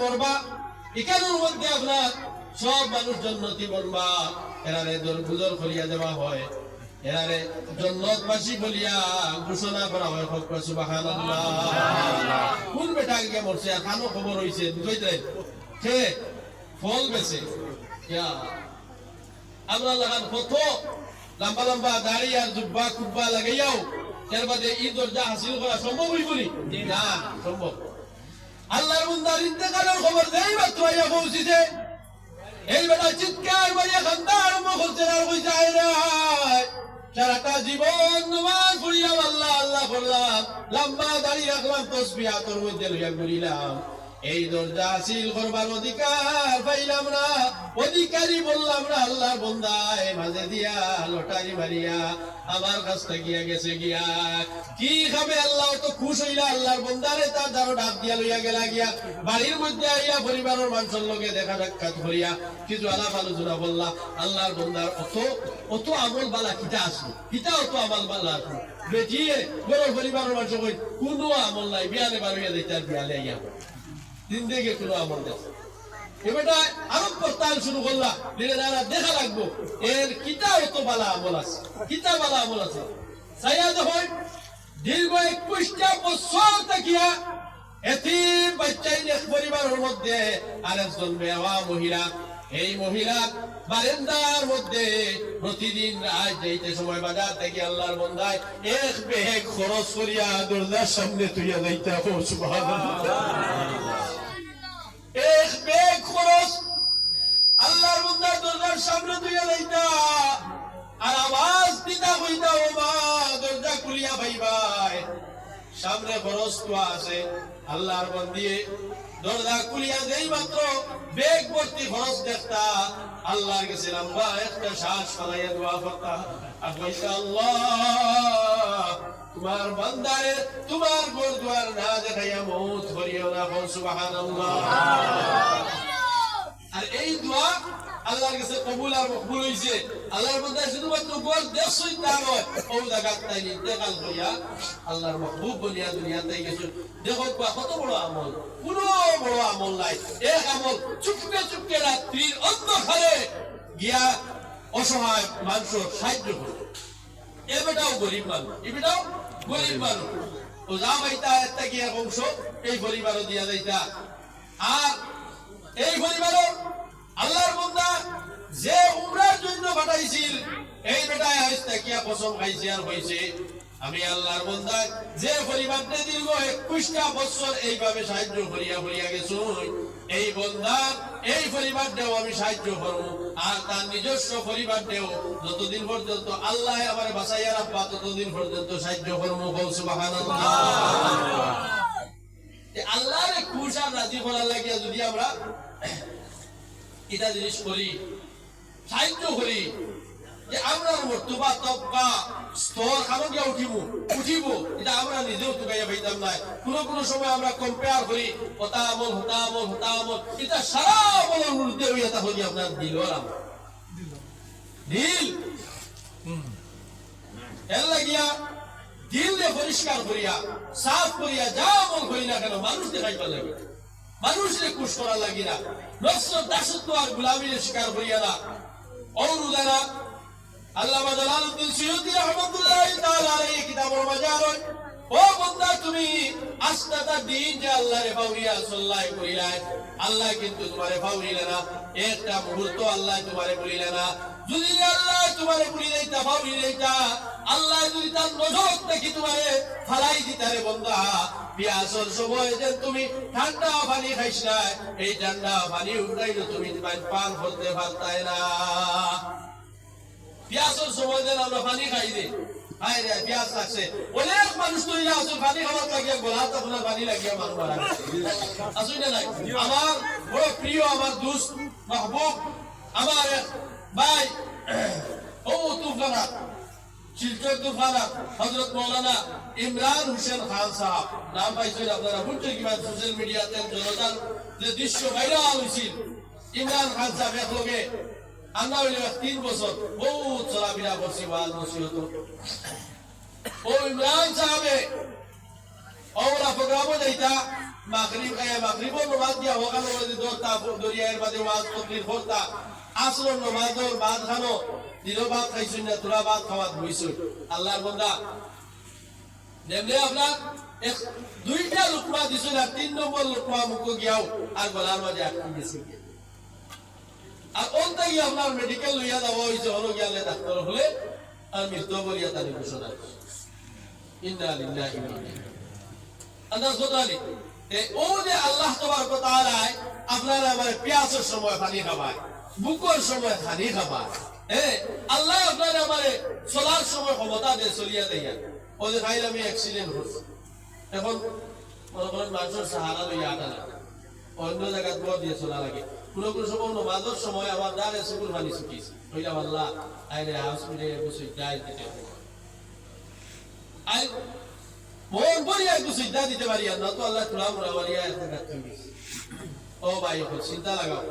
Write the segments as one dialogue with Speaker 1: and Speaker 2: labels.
Speaker 1: মরবা। এখানের মধ্যে আপনার সব মানুষ জন্নতি এরারে দরগুজর করিয়া দেওয়া হয়। এরারে জন্নতবাসী বলিয়া ঘোষণা করা হয় হক সুবহানাল্লাহ। কোন বেটা গিয়ে মরছে? আর খবর বুঝাইতে সে ফল বেছে। আমরা লাগান কত লম্বা লম্বা দাড়ি আর জুব্বা কুব্বা লাগাইয়াও এর বাদে এই দরজা হাসিল করা সম্ভব হইবনি? না সম্ভব। আল্লাহর বন্দার ইন্তেকালের খবর দেই তো আইয়া পৌঁছিছে। এই বেলা চিৎকার মারিয়া আরম্ভ করছে, আর কই যায় রে। সারাটা জীবন নমাজ পড়িলাম, আল্লাহ আল্লাহ করলাম লম্বা দাঁড়িয়ে রাখলাম তসবি হাতর মধ্যে লইয়া ঘুরিলাম। এই দরজা হাসিল করবার অধিকার পাইলাম না। অধিকারী বললাম না, আল্লাহর বন্দায় মাঝে দিয়া লটারি মারিয়া আমার কাছটা গিয়া গেছে গিয়া। কি খাবে আল্লাহ? তো খুশ হইলা, আল্লাহর বন্দারে তার দ্বারা ডাক দিয়া লইয়া গেলা গিয়া। বাড়ির মধ্যে আইয়া পরিবারের মানুষের লোকে দেখা সাক্ষাৎ করিয়া কিছু আলাপ আলোচনা বললা, আল্লাহর বন্দার অত অত আমল বালা কিতা আসলো কিতা অত আমল বালা আসলো বেটিয়ে, বড় পরিবারের মানুষ কোনো আমল নাই, বিয়ালে বারুইয়া দিতে বিয়ালে আইয়া জিন্দেগি কোনো আমল নেই এবারটা আরও শুরু করলা। দিলে দাদা দেখা লাগবো। এর কিতা অত বালা আমল আছে? কিতা বালা আমল আছে? সাইয়া যখন দীর্ঘ একুশটা বছর থাকিয়া এতিম বাচ্চাই এক পরিবারের মধ্যে আরেকজন বেওয়া মহিলা, এই মহিলা বারেন্দার মধ্যে প্রতিদিন রাত যাইতে সময় বাজার থেকে আল্লাহর বন্ধায় এক বেহেক খরচ করিয়া দরজার সামনে তুইয়া যাইতে। সামনে খরচ আছে আল্লাহর বন্দিয়ে দরজা খুলিয়া দেই মাত্র বেগ ভর্তি খরচ দেখতা আল্লাহর কাছে লম্বা একটা শ্বাস ফলাইয়া দোয়া করতা আর কইতা আল্লাহ তোমার বান্দারে তোমার গোর দুয়ার না দেখাইয়া মৌত করিও না বল সুবহানাল্লাহ। আর এই দোয়া আল্লাহর কাছে কবুল আর মকবুল হইছে। আল্লাহর বান্দা শুধুমাত্র গোর দেখছই তা নয় ও জায়গা তাই ইন্তেকাল করিয়া আল্লাহর মাহবুব বলিয়া দুনিয়াতে গেছে। দেখো কত বড় আমল, কোন বড় আমল নাই। এক আমল চুপকে চুপকে রাত্রির অন্ধকারে গিয়া অসহায় মানুষের সাহায্য করে এ বেটাও গরিব মানুষ, এ বেটাও গরিব মানুষ। ও যা পাইতা একটা গিয়া অংশ এই পরিবারও দিয়া যাইতা। আর এই পরিবারও আল্লাহর বন্দা যে উমরার জন্য পাঠাইছিল এই বেটায় আইসটা কিয়া পছন্দ খাইছে আর হয়েছে। আমি আল্লাহর বন্দায় যে পরিবারটা দীর্ঘ একুশটা বছর এইভাবে সাহায্য করিয়া করিয়া গেছো এই বন্দার এই পরিবারটাও আমি সাহায্য করব। আর তার নিজস্ব পরিবারটাও যতদিন পর্যন্ত আল্লাহ আমার বাসাইয়া রাখবা ততদিন পর্যন্ত সাহায্য করব সুবহানাল্লাহ। আল্লাহরে খুশ আর রাজি করার লাগিয়া যদি আমরা এটা জিনিস করি সাহায্য করি যে আমরা মর্তবা তবকা স্তর খানো গিয়া উঠিব উঠিব, এটা আমরা নিজেও তুকাইয়া পাইতাম নাই। কোন কোন সময় আমরা কম্পেয়ার করি, হতা আমল হতা আমল হতা আমল, এটা সারা আমলের ঊর্ধ্বে হইয়া তা হলি আপনার দিল আর দিল? এর লাগিয়া দিলে পরিষ্কার করিয়া, সাফ করিয়া যা আমল করি না কেন মানুষ দেখাইবার লাগে। মানুষরে কুশ করা লাগি না। নফস, দাসত্ব আর গুলামিরে শিকার করিয়া না। অনুদানা আল্লামা জালালউদ্দিন সুয়ুতি রহমাতুল্লাহ তাআলা আলাইহি কিতাবুল মাজার ও বন্দা তুমি আস্তাতা দিন যে আল্লাহরে ফাউরিয়া সাল্লাই করিলাই আল্লাহ কিন্তু তোমারে ফাউরিলে না। একটা মুহূর্ত আল্লাহ তোমারে বলিলে না। যদি আল্লাহ দেইতা আল্লাহ যদি তার নজর দেখি তোমারে ফালাই দিতারে বন্দা পিয়াসর সময় যে তুমি ঠান্ডা পানি না, এই ঠান্ডা পানি তুমি পান করতে পারতাই না। পিয়াসের সময় আমরা পানি খাই দিই পিয়াস লাগছে। অনেক মানুষ তো আসল পানি খাবার লাগিয়া গোলা তখন পানি লাগিয়া মানুষ আসুন না আমার বড় প্রিয়, আমার দুষ্ট মাহবুব, আমার ভাই, ও তুফানা শিলচর তুফানা হজরত মৌলানা ইমরান হোসেন খান সাহেব। নাম পাইছেন আপনারা বুঝছেন কিবা সোশ্যাল মিডিয়াতে জনতার যে দৃশ্য ভাইরাল হয়েছিল ইমরান খান সাহেব একলগে আমরা হইলে তিন বছর, বহুত চলাফেরা করছি ওয়াজ নসিহত। ও ইমরান সাহেবে ওরা প্রোগ্রামও যাইতা মাগরিব খায় মাগরিব নমাজ দিয়া মধ্যে দরিয়ার বাদে ওয়াজ তকলির করতা আসর নমাজর বাদ খানো দিনও ভাত খাইছুন না তোরা ভাত খাওয়াত বইছুন। আল্লাহর বন্দা যেমনি আপনার দুইটা লুকমা দিছুন আর তিন নম্বর লুকমা মুখ গিয়াও আর গলার মাঝে আটকে গেছে আর ওনটা গিয়ে আপনার মেডিকেল লইয়া যাওয়া হয়েছে হলো গিয়ালে ডাক্তার হলে আর মৃত্যু বলিয়া তার ঘোষণা ইন্না লিল্লাহি আন্দাজ কোথালি তে ও যে আল্লাহ তাবারক তাআলা আপনারা আমার পিয়াসের সময় পানি খাবায় বুকের সময় পানি খাবায় এ, আল্লাহ আপনারা আমার চলার সময় ক্ষমতা দিয়ে চলিয়া দেয়া। ও যে খাইলে আমি অ্যাক্সিডেন্ট হচ্ছে এখন মনে করেন মানুষের সাহারা লইয়া আটা লাগে। অন্য জায়গায় দোয়া দিয়ে চলা লাগে। কোনো কোনো সময় সময় আমার দাঁড়ে চকুর পানি শুকিয়েছে হইলাম আল্লাহ, আইরে হসপিটালে বসে যাই দিতে। আই মন বলিয়া একটু চিন্তা দিতে পারি না তো আল্লাহ গেছে ও ভাই চিন্তা লাগাও।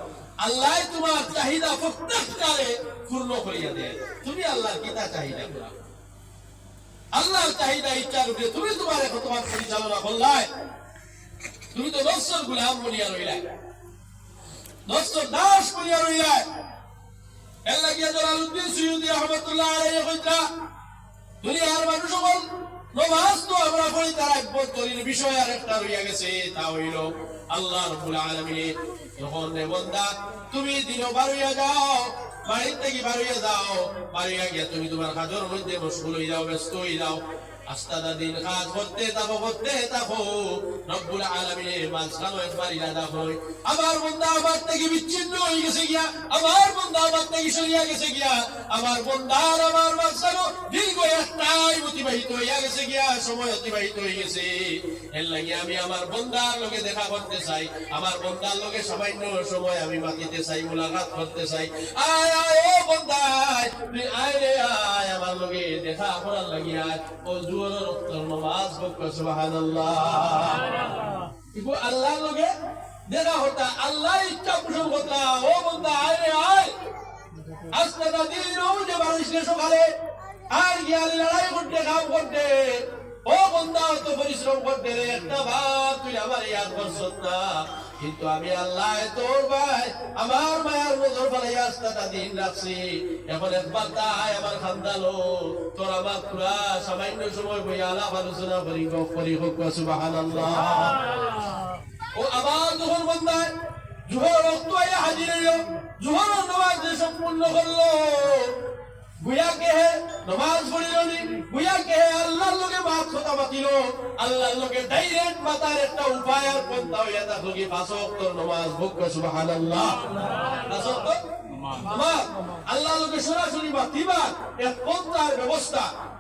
Speaker 1: আল্লাহ তোমার চাহিদা প্রত্যেকটারে পূর্ণ করিয়া দেয়। তুমি আল্লাহর কিতা চাহিদা করা। আল্লাহর চাহিদা ইচ্ছার উপরে তুমি তোমার এখন তোমার পরিচালনা করলাই। তুমি তো নশ্বর গুলাম বলিয়া রইলাই। নশ্বর দাস বলিয়া রইলাই। এর লাগিয়া জলালুদ্দিন সুয়ুদি রহমতুল্লাহ আলাইহি কইতা দুনিয়ার মানুষ নমাজ একটা বন্দা, তুমি বিচ্ছিন্ন হয়ে গেছে গিয়া আমার বন্দা আমার থেকে সরিয়া গেছে গিয়া আমার বন্দার আমার মাঝখানে দীর্ঘ একটাই অতিবাহিত হইয়া গেছে গিয়া, সময় অতিবাহিত হয়ে গেছে এর লাগে আমি আমার বন্দার লোকে দেখা করতে চাই। আমার বন্দার লোকে সামান্য সময় আমি মাতিতে চাই মোলাকাত করতে চাই। আয় আয়, ও আয় রে, আয়। আমার লোকে দেখা করার ও জুয়ার রক্ত নমাজ হোক সুবহানাল্লাহ। ইবো আল্লাহ লোকে দেখা হতা আল্লাহ ইচ্ছা পোষণ করতা। ও আয় রে, আয়। আজকে দিন যে মানুষ আর গিয়ালি লড়াই করতে কাম করতে। ও বন্দা তো পরিশ্রম করতে রে একটা বার তুই আমার ইয়াদ করছত না। কিন্তু আমি আল্লাহ, তোর ভাই, আমার মায়ার নজর ফেলাই আস্তাটা দিন রাখছি। এখন একবার তাই আমার খান্দালো তোর আমার পুরা সামান্য সময় বই আলাপ আলোচনা করি, গপ করি, হোক ও আবার যখন জোহর রক্ত হাজির হইল। জোহর সম্পূর্ণ করল গুয়া কে নামাজ পড়িল গুয়া আল্লাহর লগে কথা মাতিল আল্লাহর লগে ডাইরেক্ট মাতার একটা উপায় আর পন্থা হইয়া তা লগি ওয়াক্ত ভোগ সুবহানাল্লাহ। পাঁচ ওয়াক্ত নামাজ। আল্লাহ লোকে সরাসরি মাতিবা এক পন্থার ব্যবস্থা।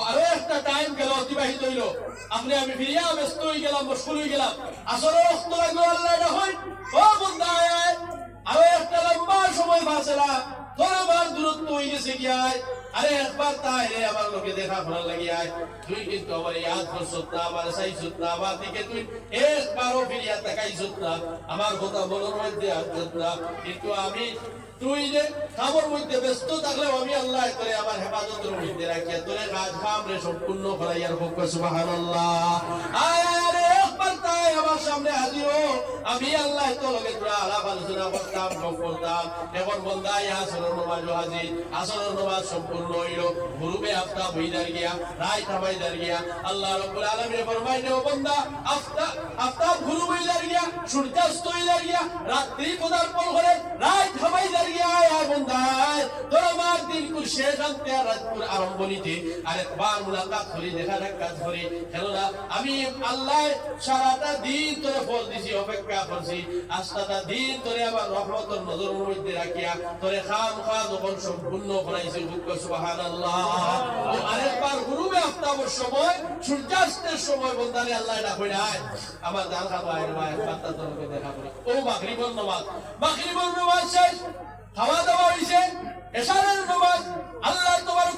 Speaker 1: আরও একটা টাইম গেল, অতিবাহিত হইল। আপনি আমি ফিরিয়া ব্যস্ত হয়ে গেলাম। মুশকুল হয়ে গেলাম আসলে হই ও। আরও একটা লম্বা সময় বাঁচেলা। তোর আমার দূরত্ব হয়ে গেছে গিয়ায় আরে? একবার তাই রে আমার লোকে দেখা করার লাগিয়ায় তুই কিন্তু আমার ইয়াদ করছত না আমার চাইছত না আমার দিকে তুই একবারও ফিরিয়া তাকাইছত না আমার কথা মনের মধ্যে আসছত না কিন্তু আমি, তুই যে কামর মধ্যে ব্যস্ত থাকলেও আমি আল্লাহ করে আমার হেফাজতের মধ্যে রাখিয়া তোরে কাজ কাম রে সম্পূর্ণ করাইয়ার হোক সুবহানাল্লাহ। আয় আমি আল্লাহ তো তোরা আলাপ আলোচনা করতাম গপ করতাম এখন বন্দাই আসর নমাজ হাজির। আসর নমাজ সম্পূর্ণ হইল। গুরুবে আফতা বইদার গিয়া, রায় থামাইদার গিয়া, আল্লাহ রব্বুল আলামিন ফরমাইলে, ও বন্ধা আফতা আফতা গুরু বইদার গিয়া, সূর্যাস্ত হইদার গিয়া, রাত্রি পদার্পণ করে রায় থামাইদার গিয়া আয় আয় তোর আমার দিন শেষ আনতে আর রাতপুর আরম্ভণীতে আরেকবার মুলাকাত করি দেখা কাজ করি কেননা আমি আল্লাহ সারাটা দিন তোরে ফল দিছি, অপেক্ষা করছি। আস্তাটা দিন তোরে আমার রহমতের নজর মধ্যে রাখিয়া তোরে খাম খা যখন সম্পূর্ণ করাইছি বুক সুবহানাল্লাহ। ও আরেকবার গুরুবে আফতাবর সময়, সূর্যাস্তের সময় বন্দারে আল্লাহ এটা কই নাই আমার দান খাব, আয়ের মা, একবার তা দেখা করি। ও মাগরিবর নামাজ মাগরিবর নামাজ শেষ, খাওয়া দাওয়া হইছে। এশারের নামাজ আল্লাহ তোমার